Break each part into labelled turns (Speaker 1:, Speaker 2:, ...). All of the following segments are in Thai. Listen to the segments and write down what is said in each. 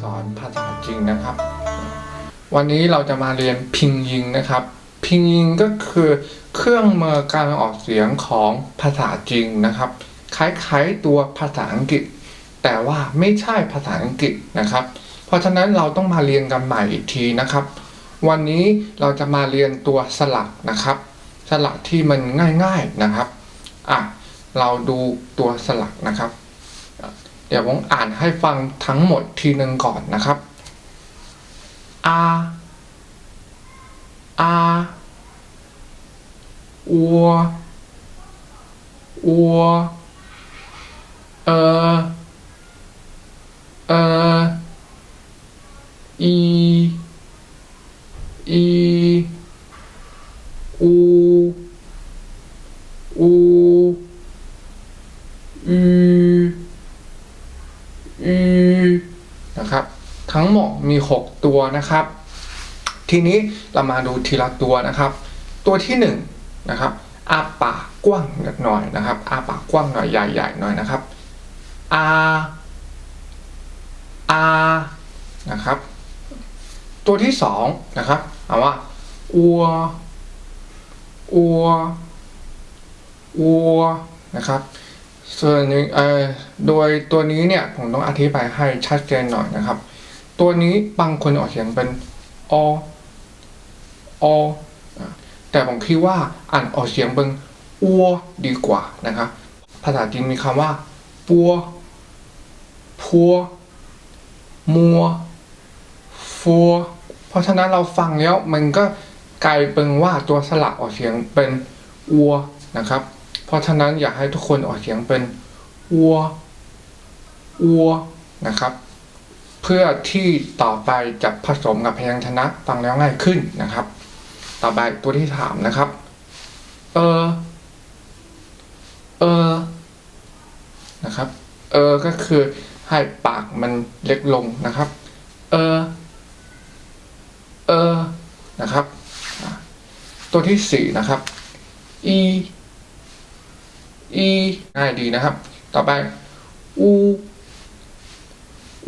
Speaker 1: สอนภาษาจีนนะครับ วันนี้เราจะมาเรียนพิงยิงนะครับ พิงยิงก็คือเครื่องมือการออกเสียงของภาษาจีนนะครับ คล้ายๆตัวภาษาอังกฤษ แต่ว่าไม่ใช่ภาษาอังกฤษนะครับ เพราะฉะนั้นเราต้องมาเรียนกันใหม่อีกทีนะครับ วันนี้เราจะมาเรียนตัวสลักนะครับสลักที่มันง่าย ๆนะครับอะเราดูตัวสลักนะครับ เดี๋ยวผมอ่านให้ฟังทั้งหมดทีหนึ่งก่อนนะครับอาอาอัวอัวเออเอออีอีอู อืนะครับ ทั้งหมดมี 6 ตัวนะครับ ทีนี้เรามาดูทีละตัวนะครับ ตัวที่1นงนะครับอาปากกว้างหน่อยนะครับอาปากกว้างหน่อยใหญ่ๆหน่อยนะครับอาอานะครับ ตัวที่สองนะครับเอาว่าอัวอัวอัวนะครับ ส่วนหนึ่งโดยตัวนี้เนี่ยผมต้องอธิบายให้ชัดเจนหน่อยนะครับ ตัวนี้บางคนออกเสียงเป็นอออแต่ผมคิดว่าอ่านออกเสียงเป็นอัวดีกว่านะครับ ภาษาจีนมีคำว่าปัวพัวมัวฟัวเพราะฉะนั้นเราฟังแล้วมันก็กลายเป็นว่าตัวสระออกเสียงเป็นอัวนะครับ เพราะฉะนั้นอยากให้ทุกคนออกเสียงเป็นอัวอัวนะครับ เพื่อที่ต่อไปจะผสมกับพยัญชนะฟังแล้วง่ายขึ้นนะครับ ต่อไปตัวที่สามนะครับ เออ เออ นะครับ เออ ก็คือให้ปากมันเล็กลงนะครับ เออ เออ นะครับ ตัวที่สี่นะครับ อี อีง่ายดีนะครับ ต่อไปอู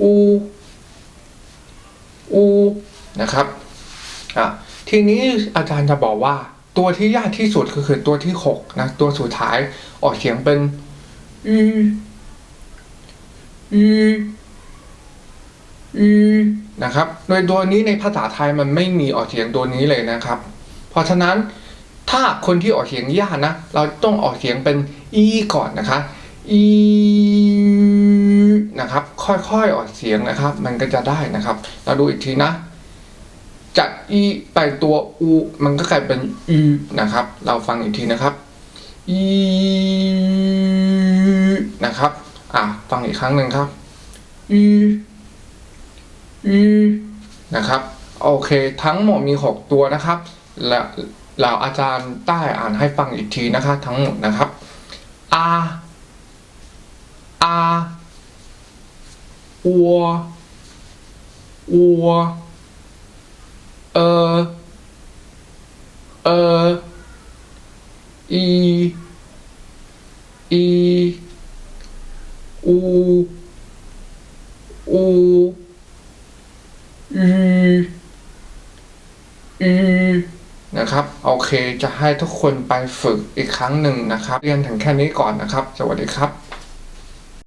Speaker 1: อูอูนะครับอะทีนี้อาจารย์จะบอกว่า ตัวที่ยากที่สุดก็คือตัวที่หกนะตัวสุดท้ายออกเสียงเป็นอือือืนะครับ โดยตัวนี้ในภาษาไทยมันไม่มีออกเสียงตัวนี้เลยนะครับ เพราะฉะนั้นถ้าคนที่ออกเสียงยากนะ เราต้องออกเสียงเป็น อีก่อนนะคะอีนะครับ ค่อยๆออกเสียงนะครับ มันก็จะได้นะครับ เราดูอีกทีนะ จากอีไปตัวอูมันก็กลายเป็นอืนะครับ เราฟังอีกทีนะครับอีนะครับ อะฟังอีกครั้งหนึ่งครับอีอีนะครับโอเค ทั้งหมดมี 6 ตัวนะครับ และเราอาจารย์ใต้อ่านให้ฟังอีกทีนะคะ ทั้งหมดนะครับ อาอาอัวอัวเออเอออีอีอูอูอือื นะครับโอเคจะให้ทุกคนไปฝึกอีกครั้งหนึ่งนะครับ เรียนถึงแค่นี้ก่อนนะครับ สวัสดีครับ